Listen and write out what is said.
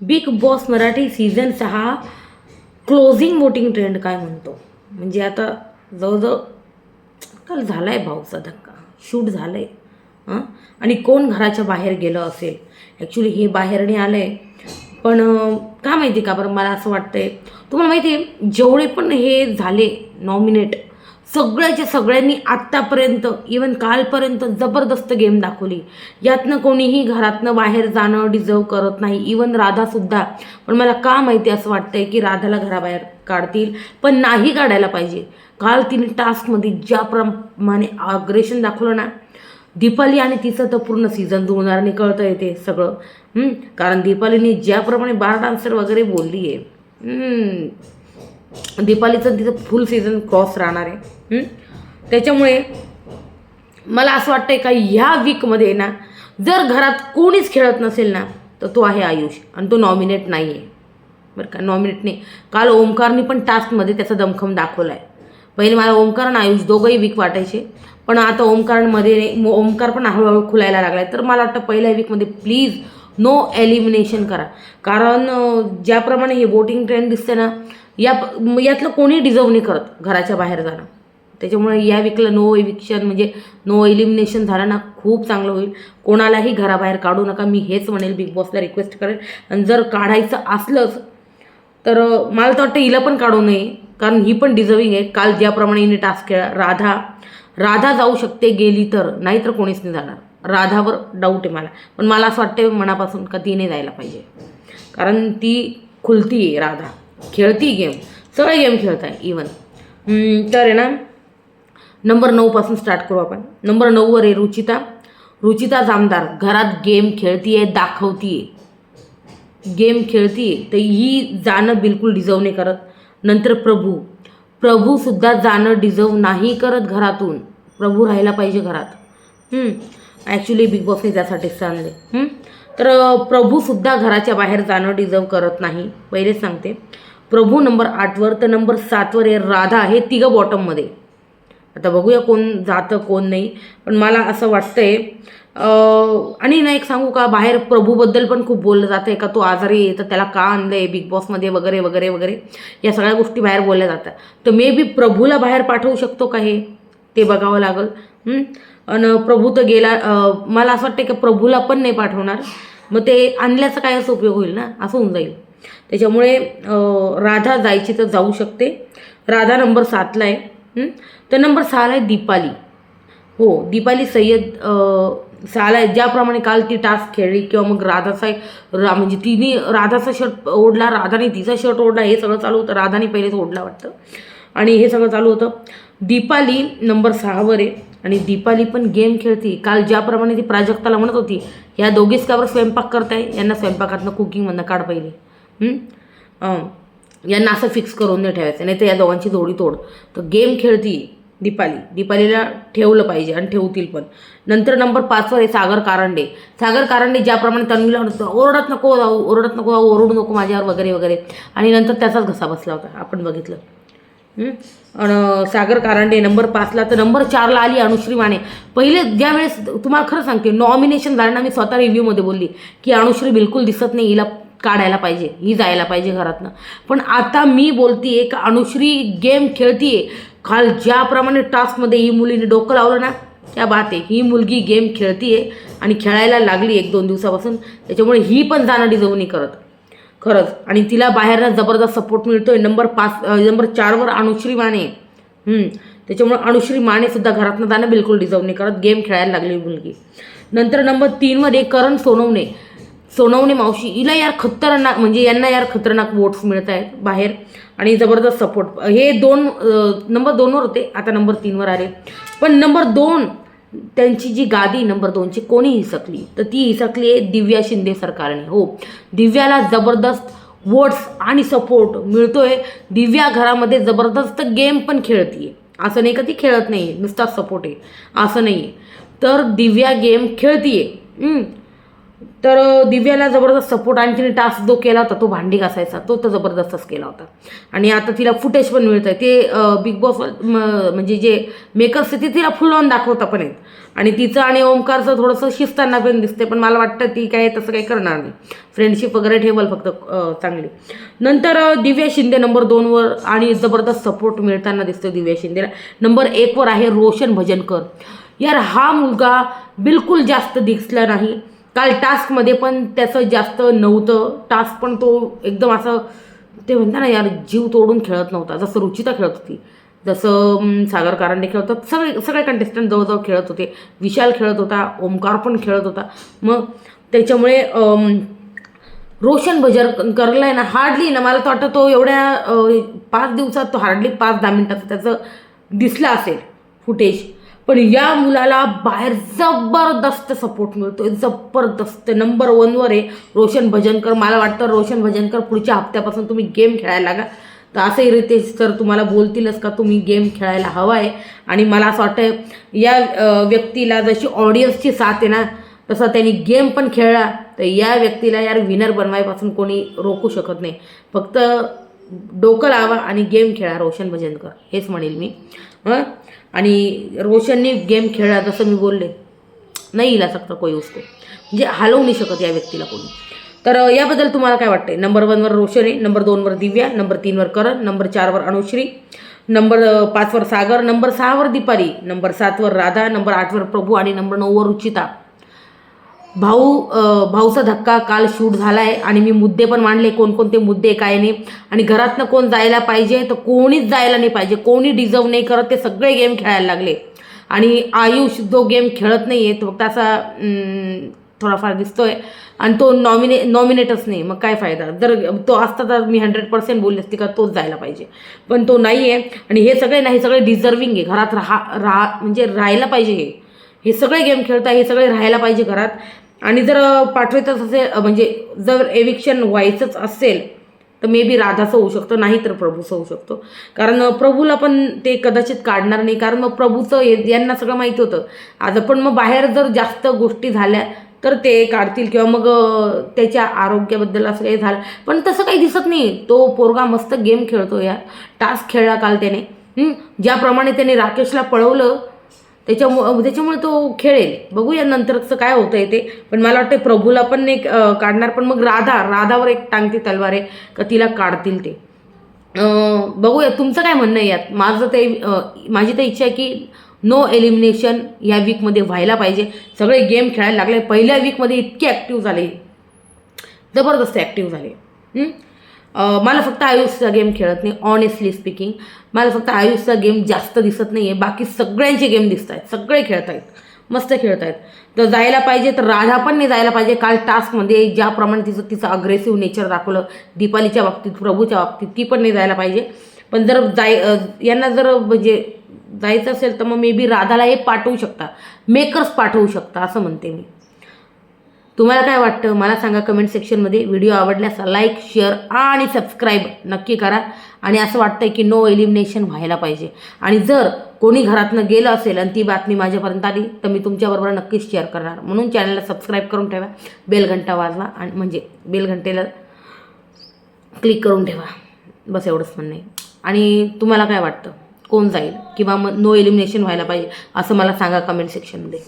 Big Boss Marathi season सहा closing voting trend काय म्हणतो? म्हणजे आता जवळजवळ काल झाला आहे भाऊचा धक्का शूट झालं आहे हां? आणि कोण घराच्या बाहेर गेलं असेल? ॲक्च्युली हे बाहेरने आलं आहे पण का माहिती का बरं? मला असं वाटतं आहे तुम्हाला माहिती आहे जेवढे पण हे झाले नॉमिनेट सगळ्याच्या सगळ्यांनी आत्तापर्यंत इवन कालपर्यंत जबरदस्त गेम दाखवली. यातनं कोणीही घरातनं बाहेर जाणं डिझर्व करत नाही. इवन राधासुद्धा पण मला का माहिती असं वाटतंय की राधाला घराबाहेर काढतील पण नाही काढायला पाहिजे. काल तिने टास्कमध्ये ज्याप्रमाणे अग्रेशन दाखवलं ना दीपाली आणि तिचं तर पूर्ण सीझन जुळणार कळतं येते सगळं. कारण दीपालीने ज्याप्रमाणे बार डान्सर वगैरे बोलली आहे दीपालीचं तिचं फुल सीझन क्रॉस राहणार आहे. त्याच्यामुळे मला असं वाटतं आहे का ह्या वीकमध्ये ना जर घरात कोणीच खेळत नसेल ना तर तो आहे आयुष आणि तो नॉमिनेट नाही आहे बरं का? नॉमिनेट नाही. काल ओमकारनी पण टास्कमध्ये त्याचा दमखम दाखवला आहे पहिले मला ओमकार आणि आयुष दोघंही वीक वाटायचे. पण आता ओमकारमध्ये ओमकार पण हळूहळू खुलायला लागला आहे तर मला वाटतं पहिल्या वीकमध्ये प्लीज नो एलिमिनेशन करा. कारण ज्याप्रमाणे हे वोटिंग ट्रेंड दिसते ना या यातलं कोणी डिझर्व नाही करत घराच्या बाहेर जाणं. त्याच्यामुळे या वीकला नो एविक्शन म्हणजे नो एलिमिनेशन झालं ना खूप चांगलं होईल. कोणालाही घराबाहेर काढू नका. मी हेच म्हणेल बिग बॉसला रिक्वेस्ट करेल. आणि जर काढायचं असलंच तर मला तर वाटतं हिला पण काढू नये. कारण ही पण डिझर्विंग आहे. काल ज्याप्रमाणे हिने टास्क केला राधा राधा जाऊ शकते गेली तर. नाही तर कोणीच नाही जाणार. राधावर डाऊट आहे मला. पण मला असं वाटतं मनापासून का तिने नाही जायला पाहिजे. कारण ती खुलती आहे राधा. खेळती गेम सगळे गेम खेळत आहे इवन तर आहे ना नंबर नऊपासून स्टार्ट करू आपण. नंबर नऊवर आहे रुचिता. रुचिता जामदार घरात गेम खेळती आहे दाखवती आहे गेम खेळतीये तर ही जाणं बिलकुल डिझर्व नाही करत. नंतर प्रभू. प्रभूसुद्धा जाणं डिझर्व नाही करत घरातून. प्रभू राहायला पाहिजे घरात. ॲक्च्युली बिग बॉसने त्यासाठीच सांगले तर प्रभूसुद्धा घराच्या बाहेर जाणं डिझर्व करत नाही. पहिलेच सांगते. प्रभू नंबर आठवर तर नंबर सातवर आहे राधा. हे तिघं बॉटममध्ये आता बघूया कोण जातं कोण नाही. पण मला असं वाटतंय आणि ना एक सांगू का बाहेर प्रभूबद्दल पण खूप बोललं जातं आहे का तो आजारी आहे तर त्याला का आणलं आहे बिग बॉसमध्ये वगैरे वगैरे वगैरे या सगळ्या गोष्टी बाहेर बोलल्या जातात. तर मे बी प्रभूला बाहेर पाठवू शकतो का हे? ते बघावं लागल. आणि प्रभू तर गेला मला असं वाटतं की प्रभूला पण नाही पाठवणार. मग ते आणल्याचा काय असं उपयोग होईल ना? असं होऊन जाईल. त्याच्यामुळे राधा जायची तर जाऊ शकते. राधा नंबर सातला आहे. तर नंबर सहाला आहे दीपाली. हो दीपाली सय्यद सहाला आहे. ज्याप्रमाणे काल ती टास्क खेळली किंवा मग राधाचा रा म्हणजे तिने राधाचा शर्ट ओढला राधाने तिचा शर्ट ओढला हे सगळं चालू होतं. राधाने पहिलेच ओढला वाटतं. आणि हे सगळं चालू होतं. दीपाली नंबर सहावर आहे. आणि दीपाली पण गेम खेळते. काल ज्याप्रमाणे ती प्राजक्ताला म्हणत होती ह्या दोघीच कावर स्वयंपाक करताय? यांना स्वयंपाकातनं कुकिंगमधनं काढ पाहिजे यांना असं फिक्स करून नाही ठेवायचं. नाही तर या दोघांची जोडी तोड. तर गेम खेळती. दीपाली. दीपालीला ठेवलं पाहिजे आणि ठेवतील पण. नंतर नंबर पाचवर आहे सागर कारंडे. सागर कारंडे ज्याप्रमाणे तन्वीला ओरडत नको जाऊ ओरडत नको जाऊ ओरडू नको माझ्यावर वगैरे वगैरे. आणि नंतर त्याचाच घसा बसला होता आपण बघितलं. आणि सागर कारंडे नंबर पाचला तर नंबर चारला आली अनुश्री माने. पहिले ज्यावेळेस तुम्हाला खरं सांगते नॉमिनेशन झालं ना मी स्वतः रिव्ह्यूमध्ये बोलली की अनुश्री बिलकुल दिसत नाही हिला काढायला पाहिजे ही जायला पाहिजे घरातनं. पण आता मी बोलतीये का अनुश्री गेम खेळतीये काल ज्याप्रमाणे टास्कमध्ये ही मुलीने डोकं लावलं ना त्या बात आहे. ही मुलगी गेम खेळतीये आणि खेळायला लागली एक दोन दिवसापासून. त्याच्यामुळे ही पण जाणं डिझर्व नाही करत. खरंच. आणि तिला बाहेरनं जबरदस्त सपोर्ट मिळतोय. नंबर पाच नंबर चारवर अनुश्री माने. त्याच्यामुळे अनुश्री मानेसुद्धा घरातनं जाणं बिलकुल डिझर्व नाही करत. गेम खेळायला लागली मुलगी. नंतर नंबर तीनवर करण सोनवणे. सोनवणे मावशी हिला यार खतरनाक म्हणजे यांना यार खतरनाक वोट्स मिळत आहेत बाहेर आणि जबरदस्त सपोर्ट हे दोन नंबर दोनवर होते आता नंबर तीनवर आले. पण नंबर दोन त्यांची जी गादी नंबर दोनची कोणी हिसकली? तर ती हिसकली आहे दिव्या शिंदे सरकारने. हो. दिव्याला जबरदस्त वोट्स आणि सपोर्ट मिळतोय. दिव्या घरामध्ये जबरदस्त गेम पण खेळतीये. असं नाही का ती खेळत नाही नुसताच सपोर्ट आहे. असं नाही आहे तर दिव्या गेम खेळतीये. तर दिव्याला जबरदस्त सपोर्ट आणखीन टास्क जो केला होता तो भांडी घासायचा. तो तर जबरदस्तच केला होता. आणि आता तिला फुटेज पण मिळतं आहे ते बिग बॉस म्हणजे जे मेकर्स ते तिला फुल ऑन दाखवता पण आहेत. आणि तिचं आणि ओमकारचं थोडंसं शिस्ताना पण दिसते पण मला वाटतं ती काय तसं काही करणार नाही. फ्रेंडशिप वगैरे ठेवल फक्त चांगली. नंतर दिव्या शिंदे नंबर दोनवर आणि जबरदस्त सपोर्ट मिळताना दिसतो दिव्या शिंदेला. नंबर एकवर आहे रोशन भजनकर. यार हा मुलगा बिलकुल जास्त दिसला नाही. काल टास्कमध्ये पण त्याचं जास्त नव्हतं. टास्क पण तो एकदम असं ते म्हणता ना यार जीव तोडून खेळत नव्हता. जसं रुचिता खेळत होती जसं सागर कारंडे खेळत होता सगळे सगळे कंटेस्टंट जवळजवळ खेळत होते. विशाल खेळत होता ओमकार पण खेळत होता. मग त्याच्यामुळे रोशन भजरकरला आहे ना हार्डली ना मला तर वाटतं तो एवढ्या पाच दिवसात तो हार्डली पाच दहा मिनटाचं त्याचं दिसलं असेल फुटेज पण या मुलाला बाहेर जबरदस्त सपोर्ट मिळतोय. जबरदस्त. नंबर वनवर आहे. रोशन भजनकर मला वाटतं रोशन भजनकर पुढच्या हप्त्यापासून तुम्ही गेम खेळायला लागा. तर असंही रितेश सर तुम्हाला बोलतीलच का तुम्ही गेम खेळायला हवा आहे आणि मला असं वाटतं या व्यक्तीला जशी ऑडियन्सची साथ आहे ना तसा त्यांनी गेम पण खेळला. तर या व्यक्तीला यार विनर बनवायपासून कोणी रोखू शकत नाही. फक्त डोकं लावा आणि गेम खेळा रोशन भजनकर. हेच म्हणेल मी. हं? आणि रोशनने गेम खेळला जसं मी बोलले नाही इला सकता कोई उसको. म्हणजे हलवू नाही शकत या व्यक्तीला कोणी. तर याबद्दल तुम्हाला काय वाटते नंबर वनवर रोशन आहे नंबर दोनवर दिव्या नंबर तीनवर करण नंबर चारवर अनुश्री नंबर पाचवर सागर नंबर सहावर दिपारी नंबर सातवर राधा नंबर आठवर प्रभू आणि नंबर नऊवर रुचिता. भाऊ भाऊचा धक्का काल शूट झाला आहे आणि मी मुद्दे पण मांडले कोणकोणते मुद्दे काय नाही. आणि घरातनं कोण जायला पाहिजे तर कोणीच जायला नाही पाहिजे. कोणी डिझर्व नाही करत ते सगळे गेम खेळायला लागले. आणि आयुष जो गेम खेळत नाही आहे तो फक्त असा थोडाफार थोडाफार दिसतोय. आणि तो नॉमिने नॉमिनेटच नाही मग काय फायदा? जर तो असता तर मी हंड्रेड पर्सेंट बोलली असते का तोच जायला पाहिजे. पण तो नाही आहे आणि हे सगळे नाही सगळे डिझर्विंग आहे. घरात राहा राहा म्हणजे राहायला पाहिजे हे. हे सगळे गेम खेळताय हे सगळे राहायला पाहिजे घरात. आणि जर पाठवायचंच असेल म्हणजे जर एविक्शन व्हायचंच असेल तर मे बी राधाचं होऊ शकतं नाही तर प्रभूचं होऊ शकतो. कारण प्रभूला पण ते कदाचित काढणार नाही. कारण मग प्रभूचं यांना सगळं माहीत होतं. आज पण मग बाहेर जर जास्त गोष्टी झाल्या तर ते काढतील. किंवा मग त्याच्या आरोग्याबद्दल असं काही झालं. पण तसं काही दिसत नाही. तो पोरगा मस्त गेम खेळतो यार टास्क खेळला काल त्याने. ज्याप्रमाणे त्याने राकेशला पळवलं त्याच्यामुळं त्याच्यामुळे तो खेळेल. बघूया नंतरचं काय होतं आहे ते. पण मला वाटतं प्रभूला पण एक काढणार पण मग राधा राधावर एक टांगते तलवार आहे का तिला काढतील ते. बघूया तुमचं काय म्हणणं आहे यात? माझं ते माझी तर इच्छा आहे की नो एलिमिनेशन या वीकमध्ये व्हायला पाहिजे. सगळे गेम खेळायला लागले. पहिल्या वीकमध्ये इतके ॲक्टिव्ह झाले. जबरदस्त ॲक्टिव्ह झाले. मला फक्त आयुषचा गेम खेळत नाही ऑनेस्टली स्पीकिंग मला फक्त आयुषचा गेम जास्त दिसत नाही आहे बाकी सगळ्यांचे गेम दिसत आहेत सगळे खेळत आहेत मस्त खेळत आहेत तर जायला पाहिजे तर राधा पण नाही जायला पाहिजे. काल टास्कमध्ये ज्याप्रमाणे तिचं तिचं अग्रेसिव्ह नेचर दाखवलं दीपालीच्या बाबतीत प्रभूच्या बाबतीत ती पण नाही जायला पाहिजे. पण जर जाय यांना जर म्हणजे जायचं असेल तर मग मे बी राधाला हे पाठवू शकता मेकर्स पाठवू शकता असं म्हणते मी. तुम्हाला काय वाटतं? मला सांगा कमेंट सेक्शनमध्ये व्हिडिओ आवडल्यास लाईक शेअर आणि सबस्क्राईब नक्की करा. आणि असं वाटतंय की नो एलिमिनेशन व्हायला पाहिजे. आणि जर कोणी घरातनं गेलं असेल आणि ती बातमी माझ्यापर्यंत आली तर मी तुमच्याबरोबर नक्कीच शेअर करणार. म्हणून चॅनलला सबस्क्राईब करून ठेवा. बेलघंटा वाजवा आणि म्हणजे बेलघंटेला क्लिक करून ठेवा. बस एवढंच म्हणणं आहे. आणि तुम्हाला काय वाटतं? कोण जाईल? किंवा मग नो एलिमिनेशन व्हायला पाहिजे असं मला सांगा कमेंट सेक्शनमध्ये